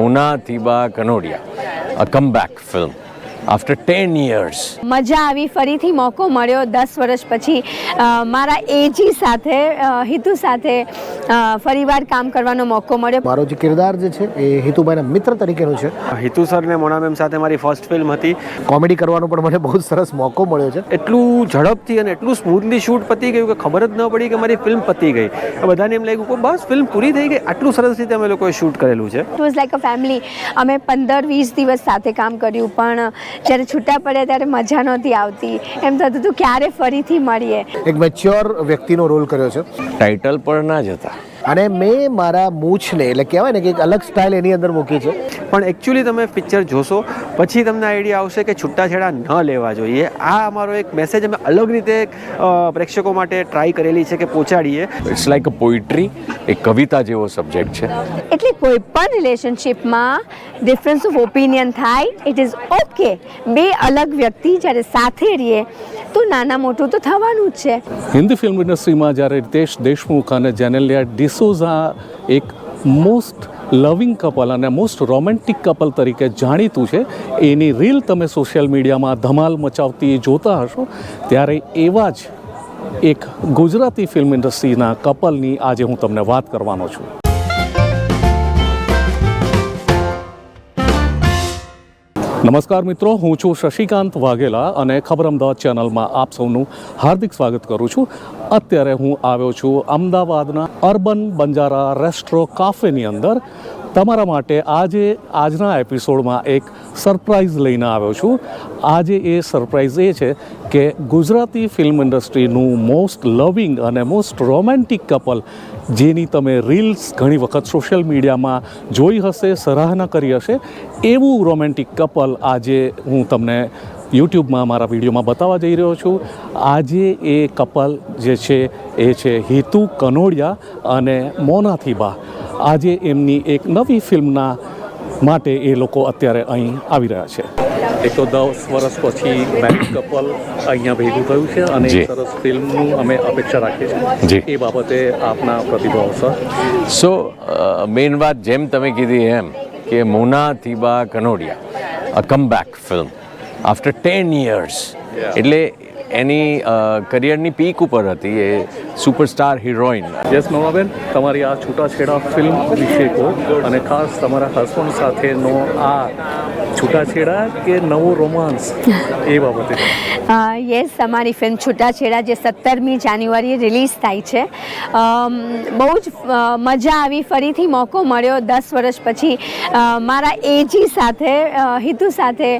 Mona Thiba Kanodia, a comeback film after 10 years. મજા આવી ફરીથી મોકો મળ્યો. દસ વર્ષ પછી મારા એજી સાથે હિતુ સાથે ફરીવાર કામ કરવાનો મોકો મળ્યો. મારો જે કિરદાર જે છે એ હિતુભાઈના મિત્ર તરીકેનો છે. હિતુ સરને મોના મેમ સાથે મારી ફર્સ્ટ ફિલ્મ હતી. કોમેડી કરવાનો પણ મને બહુ સરસ મોકો મળ્યો છે. એટલું ઝડપથી અને એટલું સ્મૂથલી શૂટ પતી ગયું કે ખબર જ ન પડી કે મારી ફિલ્મ પતી ગઈ. બધાને એમ લાગ્યું કે બસ ફિલ્મ પૂરી થઈ ગઈ. આટલું સરસ રીતે અમે લોકોએ શૂટ કરેલું છે. It was like a family અમે પંદર વીસ દિવસ સાથે કામ કર્યું પણ જ્યારે છૂટા પડ્યા ત્યારે મજા નહોતી આવતી. એમ થતું હતું ક્યારે ફરીથી મળીએ? એક મેચ્યોર વ્યક્તિનો રોલ કર્યો છે. ટાઇટલ પર ના જતા. અને મેં મારા મૂછને એટલે કહેવાય ને કે એક અલગ સ્ટાઇલ એની અંદર મૂકી છે. પણ એકચ્યુઅલી તમે પિક્ચર જોશો પછી તમને આઈડિયા આવશે કે છૂટાછેડા ન લેવા જોઈએ. આ અમારો એક મેસેજ અમે અલગ રીતે પ્રેક્ષકો માટે ટ્રાય કરેલી છે કે પહોંચાડીએ. ઇટ્સ લાઈક અ પોઇટ્રી એક કવિતા જેવો સબ્જેક્ટ છે. એટલે કોઈ પણ રિલેશનશિપમાં ડિફરન્સ ઓફ ઓપિનિયન થાય ઇટ ઇઝ ઓકે બે અલગ વ્યક્તિ જ્યારે સાથે રહીએ તો નાના મોટું તો થવાનું જ છે. હિન્દી ફિલ્મ ઇન્ડસ્ટ્રીમાં જ્યારે રિતેશ દેશમુખ અને જેનેલિયા ડિસોઝા એક મોસ્ટ લવિંગ કપલ અને મોસ્ટ રોમેન્ટિક કપલ તરીકે જાણીતું છે. એની રીલ તમે સોશિયલ મીડિયામાં ધમાલ મચાવતી જોતા હશો. ત્યારે એવા જ એક ગુજરાતી ફિલ્મ ઇન્ડસ્ટ્રીના કપલની આજે હું તમને વાત કરવાનો છું. નમસ્કાર મિત્રો, હું છું શશિકાંત વાઘેલા અને ખબર અમદાવાદ ચેનલમાં આપ સૌનું હાર્દિક સ્વાગત કરું છું. અત્યારે હું આવ્યો છું અમદાવાદના અર્બન બંજારા રેસ્ટ્રો કાફેની અંદર. તમારા માટે આજે, આજના એપિસોડમાં એક સરપ્રાઇઝ લઈને આવ્યો છું. આજે એ સરપ્રાઇઝ એ છે કે ગુજરાતી ફિલ્મ ઇન્ડસ્ટ્રીનું મોસ્ટ લવિંગ અને મોસ્ટ રોમેન્ટિક કપલ જેની તમે રીલ્સ ઘણી વખત સોશિયલ મીડિયામાં જોઈ હશે, સરાહના કરી હશે, એવું રોમેન્ટિક કપલ આજે હું તમને યુટ્યુબમાં મારા વિડીયોમાં બતાવવા જઈ રહ્યો છું. આજે એ કપલ જે છે, એ છે હિતુ કનોડિયા અને મોનાથીબા. આજે એમની એક નવી ફિલ્મના માટે એ લોકો અત્યારે અહીં આવી રહ્યા છે એક તો દસ વર્ષ પછી મેરિડ કપલ અહીંયા ભેગું થયું છે અને. સરસ ફિલ્મનું અમે અપેક્ષા રાખીએ જી. છીએ એ બાબતે આપના પ્રતિભાવ સર સો મેઇન વાત જેમ તમે કીધી એમ કે Mona Thiba Kanodia a comeback film after ten years એટલે એની કરિયરની પીક ઉપર હતી એ સુપરસ્ટાર હિરોઈન યસ નોમાબેન તમારી આ છૂટાછેડા ફિલ્મ વિશે કહો અને ખાસ તમારા હસબન્ડ સાથેનો આ છૂટાછેડા કે નવો રોમાન્સ એ બાબતે? યસ અમારી ફિલ્મ છૂટાછેડા જે સત્તરમી જાન્યુઆરીએ રિલીઝ થાય છે. બહુ જ મજા આવી. ફરીથી મોકો મળ્યો દસ વર્ષ પછી. મારા એજી સાથે હિતુ સાથે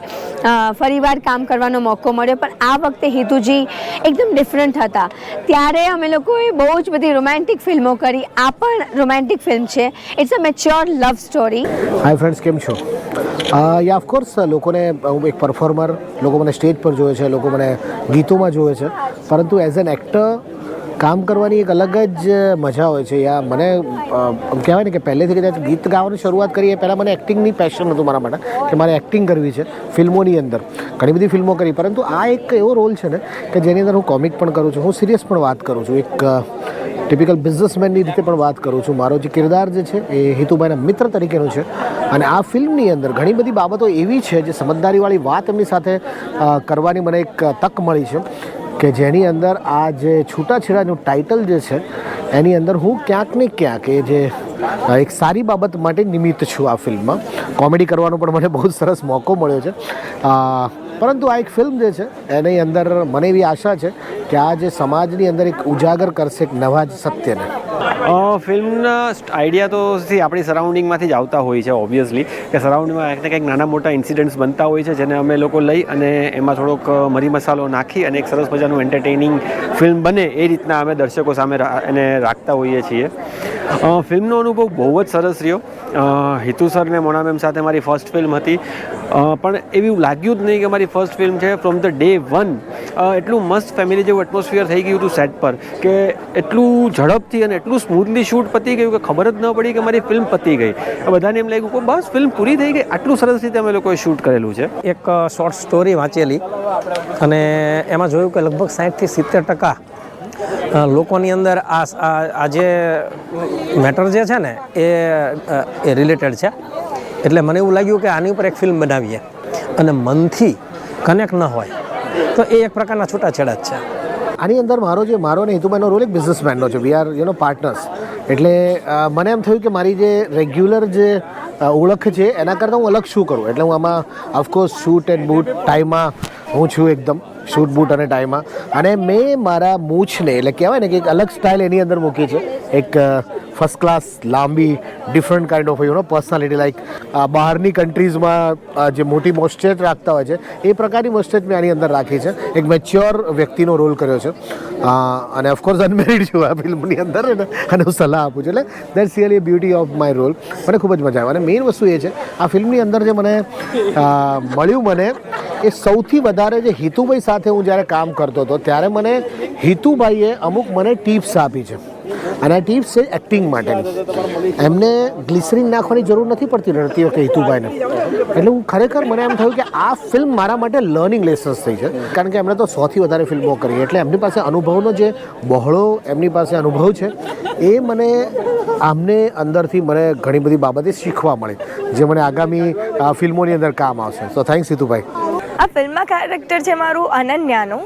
ફરીવાર કામ કરવાનો મોકો મળ્યો. પણ આ વખતે હિતુજી એકદમ ડિફરન્ટ હતા. ત્યારે અમે લોકોએ બહુ જ બધી રોમેન્ટિક ફિલ્મો કરી. આ પણ રોમેન્ટિક ફિલ્મ છે. It's a mature love story hi friends કેમ છો? યા ઓફકોર્સ લોકોને હું એક પરફોર્મર લોકો મને સ્ટેજ પર જોવે છે, લોકો મને ગીતોમાં જોવે છે. પરંતુ એઝ એન એક્ટર કામ કરવાની એક અલગ જ મજા હોય છે. યા મને કહેવાય ને કે પહેલેથી કદાચ ગીત ગાવાની શરૂઆત કરીએ, પહેલાં મને એક્ટિંગની પેશન હતું મારા માટે, કે મારે એક્ટિંગ કરવી છે ફિલ્મોની અંદર. ઘણી બધી ફિલ્મો કરી, પરંતુ આ એક એવો રોલ છે ને, કે જેની અંદર હું કોમિક પણ કરું છું, હું સિરિયસ પણ વાત કરું છું. એક ટિપિકલ બિઝનેસમેનની રીતે પણ વાત કરું છું. મારો જે કિરદાર જે છે એ હિતુભાઈના મિત્ર તરીકેનો છે. અને આ ફિલ્મની અંદર ઘણી બધી બાબતો એવી છે જે સમજદારીવાળી વાત એમની સાથે કરવાની મને એક તક મળી છે કે જેની અંદર આ જે છૂટાછેડાનું ટાઇટલ જે છે, એની અંદર હું ક્યાંક ને ક્યાંક એ જે એક સારી બાબત માટે નિમિત્ત છું આ ફિલ્મમાં. કોમેડી કરવાનો પણ મને બહુ સરસ મોકો મળ્યો છે. પરંતુ આ એક ફિલ્મ જે છે, એની અંદર મને એવી આશા છે કે આ જે સમાજની અંદર એક ઉજાગર કરશે એક નવા જ સત્યને. ફિલ્મના આઈડિયા તો આપણી સરાઉન્ડિંગમાંથી જ આવતા હોય છે ઓબ્વિયસલી કે સરાઉન્ડિંગમાં કંઈક ને કંઈક નાના મોટા ઇન્સિડન્ટ્સ બનતા હોય છે, જેને અમે લોકો લઈ અને એમાં થોડોક મરી મસાલો નાખી અને એક સરસ મજાનું એન્ટરટેનિંગ ફિલ્મ બને એ રીતના અમે દર્શકો સામે એને રાખતા હોઈએ છીએ. ફિલ્મનો અનુભવ બહુ જ સરસ રહ્યો. હિતુ સર ને મોના મેમ સાથે મારી ફર્સ્ટ ફિલ્મ હતી. પણ એવું લાગ્યું જ નહીં કે મારી ફર્સ્ટ ફિલ્મ છે ફ્રોમ ધ ડે વન એટલું મસ્ત ફેમિલી જેવું એટમોસ્ફિયર થઈ ગયું હતું સેટ પર કે એટલું ઝડપથી અને એટલું સ્મૂથલી શૂટ પતી ગયું કે ખબર જ ન પડી કે મારી ફિલ્મ પતી ગઈ. બધાને એમ લાગ્યું કે બસ ફિલ્મ પૂરી થઈ ગઈ. આટલું સરસ રીતે અમે લોકોએ શૂટ કરેલું છે. એક શોર્ટ સ્ટોરી વાંચેલી અને એમાં જોયું કે લગભગ સાઠથી સિત્તેર ટકા લોકોની અંદર આ આ આ જે મેટર જે છે ને, એ એ રિલેટેડ છે. એટલે મને એવું લાગ્યું કે આની ઉપર એક ફિલ્મ બનાવીએ. અને મનથી કનેક્ટ ન હોય, તો એ એક પ્રકારના છૂટાછેડા જ છે. આની અંદર મારો જે, મારો ને હિતુભાઈનો રોલ એક બિઝનેસમેનનો છે. We are you know partners એટલે મને એમ થયું કે મારી જે રેગ્યુલર જે ઓળખ છે, એના કરતાં હું અલગ શું કરું? એટલે હું આમાં of course shoot and boot ટાઈમાં હું છું એકદમ. શૂટ બૂટ અને ટાઈમાં અને મેં મારા મૂછને, એટલે કહેવાય ને કે એક અલગ સ્ટાઇલ એની અંદર મૂકી છે. એક ફર્સ્ટ ક્લાસ લાંબી different kind of you know personality like બહારની કન્ટ્રીઝમાં જે મોટી મોસ્ટેટ રાખતા હોય છે, એ પ્રકારની મોસ્ટેટ મેં આની અંદર રાખી છે. એક મેચ્યોર વ્યક્તિનો રોલ કર્યો છે. અને ઓફકોર્સ અનમેરિડ છું આ ફિલ્મની અંદર, અને હું સલાહ આપું છું. એટલે that's really beauty of my role મને ખૂબ જ મજા આવે. અને મેઇન વસ્તુ એ છે, આ ફિલ્મની અંદર જે મને મળ્યું મને એ સૌથી વધારે જે હિતુભાઈ સાથે હું જ્યારે કામ કરતો હતો, ત્યારે મને હિતુભાઈએ અમુક મને ટિપ્સ આપી છે. અને આ ટિપ્સ છે એક્ટિંગ માટેની. એમને ગ્લિસરીન નાખવાની જરૂર નથી પડતી રડતી વખતે હિતુભાઈને. એટલે હું ખરેખર મને એમ થયું કે આ ફિલ્મ મારા માટે લર્નિંગ લેસન્સ થઈ છે. કારણ કે એમણે તો સૌથી વધારે ફિલ્મો કરી. એટલે એમની પાસે અનુભવનો જે બહોળો એમની પાસે અનુભવ છે, એ મને આમને અંદરથી મને ઘણી બધી બાબતે શીખવા મળી, જે મને આગામી ફિલ્મોની અંદર કામ આવશે. સો થેન્ક્સ હિતુભાઈ. આ ફિલ્મમાં કેરેક્ટર છે મારું અનન્યાનું,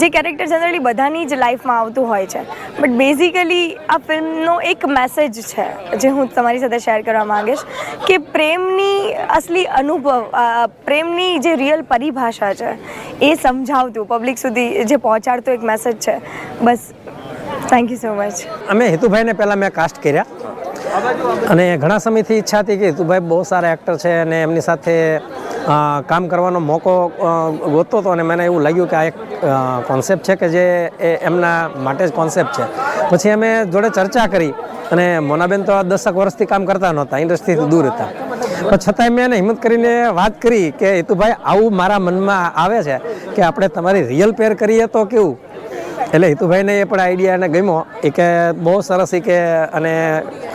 જે કેરેક્ટર જનરલી બધાની જ લાઈફમાં આવતું હોય છે. બટ બેઝિકલી આ ફિલ્મનો એક મેસેજ છે, જે હું તમારી સાથે શેર કરવા માંગીશ, કે પ્રેમની અસલી અનુભવ પ્રેમની જે રિયલ પરિભાષા છે, એ સમજાવતું પબ્લિક સુધી જે પહોંચાડતો એક મેસેજ છે. બસ થેન્ક યુ સો મચ અમે હેતુભાઈને પહેલાં મેં કાસ્ટ કર્યા. અને ઘણા સમયથી ઈચ્છા હતી કે હિતુભાઈ બહુ સારા એક્ટર છે અને એમની સાથે કામ કરવાનો મોકો ગોતતો હતો અને મને એવું લાગ્યું કે આ એક કોન્સેપ્ટ છે કે જે એમના માટે જ કોન્સેપ્ટ છે. પછી અમે જોડે ચર્ચા કરી અને મોનાબેન તો દસક વર્ષથી કામ કરતા નહોતા ઇન્ડસ્ટ્રીથી દૂર હતા. પણ છતાંય મેં એને હિંમત કરીને વાત કરી કે હિતુભાઈ, આવું મારા મનમાં આવે છે કે આપણે તમારી રિયલ પેર કરીએ તો કેવું? એટલે હિતુભાઈને એ પણ આઈડિયા એને ગમ્યો એ કે બહુ સરસ એ કે અને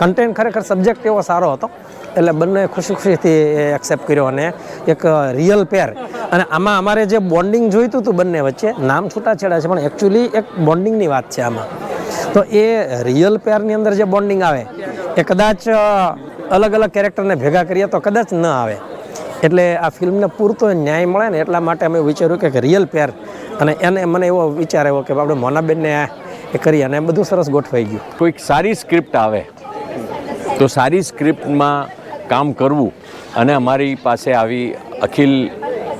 કન્ટેન્ટ ખરેખર સબ્જેક્ટ એવો સારો હતો. એટલે બંને ખુશી ખુશીથી એક્સેપ્ટ કર્યો અને એક રિયલ પેર અને આમાં અમારે જે બોન્ડિંગ જોઈતું હતું બંને વચ્ચે, નામ છૂટાછેડા છે, પણ એકચ્યુઅલી એક બોન્ડિંગની વાત છે આમાં. તો એ રિયલ પેરની અંદર જે બોન્ડિંગ આવે, એ કદાચ અલગ અલગ કેરેક્ટરને ભેગા કરીએ તો કદાચ ન આવે. એટલે આ ફિલ્મને પૂરતો ન્યાય મળે ને એટલા માટે અમે વિચાર્યું કે રિયલ પેર અને એને મને એવો વિચાર આવ્યો કે આપણે મોનાબેનને એ કરી અને બધું સરસ ગોઠવાઈ ગયું. કોઈક સારી સ્ક્રિપ્ટ આવે, તો સારી સ્ક્રિપ્ટમાં કામ કરવું અને અમારી પાસે આવી અખિલ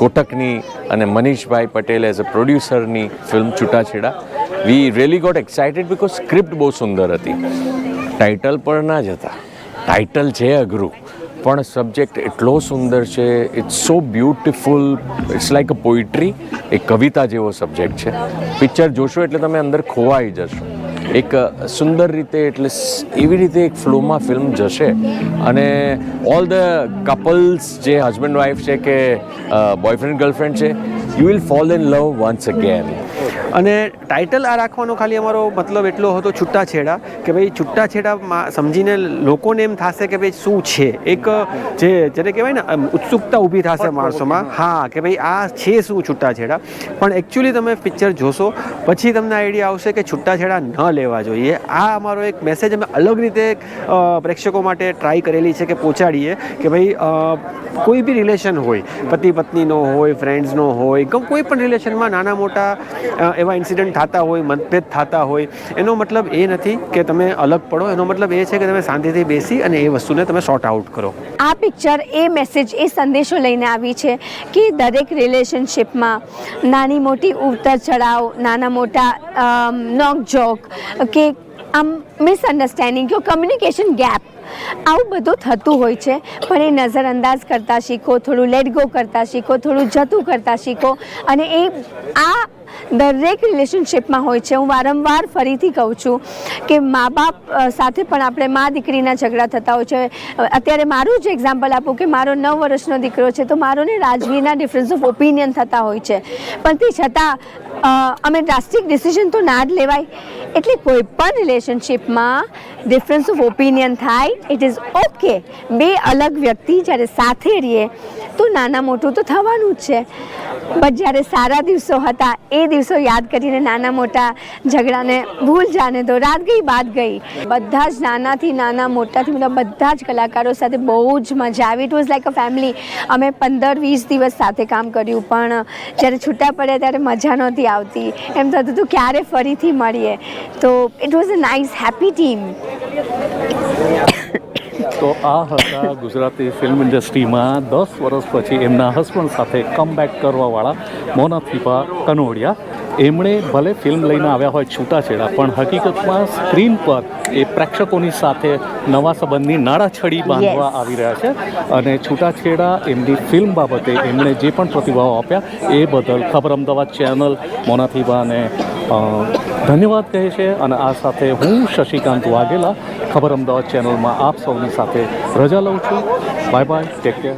કોટકની અને મનીષભાઈ પટેલ એઝ અ પ્રોડ્યુસરની ફિલ્મ છૂટાછેડા. We really got excited because script બહુ સુંદર હતી. ટાઇટલ પણ ના જ હતા. ટાઇટલ છે અઘરું. પણ સબ્જેક્ટ એટલો સુંદર છે it's so beautiful it's like a poetry એ કવિતા જેવો સબ્જેક્ટ છે. પિક્ચર જોશો એટલે તમે અંદર ખોવાઈ જશો. એક સુંદર રીતે એટલે એવી રીતે એક ફ્લોમાં ફિલ્મ જશે. અને ઓલ ધ કપલ્સ જે હસબન્ડ વાઈફ છે કે બોયફ્રેન્ડ ગર્લફ્રેન્ડ છે you will fall in love once again અને ટાઇટલ આ રાખવાનો ખાલી અમારો મતલબ એટલો હતો છૂટાછેડા કે ભાઈ છૂટાછેડામાં સમજીને લોકોને એમ થશે કે ભાઈ શું છે? એક જે જેને કહેવાય ને ઉત્સુકતા ઊભી થશે માણસોમાં. હા કે ભાઈ આ છે શું છૂટાછેડા? પણ એકચ્યુઅલી તમે પિક્ચર જોશો પછી તમને આઈડિયા આવશે કે છૂટાછેડા ન લેવા જોઈએ. આ અમારો એક મેસેજ અમે અલગ રીતે પ્રેક્ષકો માટે ટ્રાય કરેલી છે કે પહોંચાડીએ કે ભાઈ કોઈ બી રિલેશન હોય પતિ પત્નીનો હોય ફ્રેન્ડ્સનો હોય કે કોઈ પણ રિલેશનમાં નાના મોટા એવા ઇન્સિડન્ટ થતા હોય, મતભેદ થતા હોય, એનો મતલબ એ નથી કે તમે અલગ પડો. એનો મતલબ એ છે કે તમે શાંતિથી બેસી અને એ વસ્તુને તમે સોર્ટ આઉટ કરો. આ પિક્ચર એ મેસેજ એ સંદેશો લઈને આવી છે કે દરેક રિલેશનશિપમાં નાની મોટી ઉતર ચઢાવ નાના મોટા નોક જોક કે આમ મિસઅન્ડરસ્ટેન્ડિંગ કે કમ્યુનિકેશન ગેપ આવું બધું થતું હોય છે. પણ એ નજરઅંદાજ કરતાં શીખો, થોડું લેટ ગો કરતાં શીખો, થોડું જતું કરતાં શીખો અને એ આ દરેક રિલેશનશિપમાં હોય છે. હું વારંવાર ફરીથી કહું છું કે મા બાપ સાથે પણ આપણે મા દીકરીના ઝઘડા થતા હોય છે. અત્યારે મારું જ એક્ઝામ્પલ આપું કે મારો નવ વર્ષનો દીકરો છે તો મારો ને રાજવીના ડિફરન્સ ઓફ ઓપિનિયન થતા હોય છે. પણ તે છતાં અમે ડ્રાસ્ટિક ડિસિઝન તો ના જ લેવાય. એટલે કોઈ પણ રિલેશનશિપમાં ડિફરન્સ ઓફ ઓપિનિયન થાય ઇટ ઇઝ ઓકે બે અલગ વ્યક્તિ જ્યારે સાથે રહીએ, તો નાના મોટું તો થવાનું જ છે. બટ જ્યારે સારા દિવસો હતા, એ દિવસો યાદ કરીને નાના મોટા ઝઘડાને ભૂલ જાને તો રાત ગઈ, બાદ ગઈ. બધા જ નાનાથી નાના મોટાથી મતલબ બધા જ કલાકારો સાથે બહુ જ મજા આવી. It was like a family અમે પંદર વીસ દિવસ સાથે કામ કર્યું, પણ જ્યારે છૂટા પડ્યા ત્યારે મજા નહોતી આવતી. એમ થતું હતું, ક્યારે ફરીથી મળીએ? તો it was a nice happy team તો આ હતા ગુજરાતી ફિલ્મ ઇન્ડસ્ટ્રીમાં દસ વર્ષ પછી એમના હસબન્ડ સાથે કમબેક કરવાવાળા મોના થીપા કનોડિયા. એમણે ભલે ફિલ્મ લઈને આવ્યા હોય છૂટાછેડા પણ હકીકતમાં સ્ક્રીન પર એ પ્રેક્ષકોની સાથે નવા સંબંધની નાળાછડી બાંધવા આવી રહ્યા છે અને છૂટાછેડા એમની ફિલ્મ બાબતે એમણે જે પણ પ્રતિભાવ આપ્યા એ બદલ ખબર અમદાવાદ ચેનલ મોનાથીબાને અ, ધન્યવાદ કહે છે અને આ સાથે હું શશિકાંત વાઘેલા, ખબર અમદાવાદ ચેનલમાં આપ સૌની સાથે રજા લઉં છું. Bye bye take care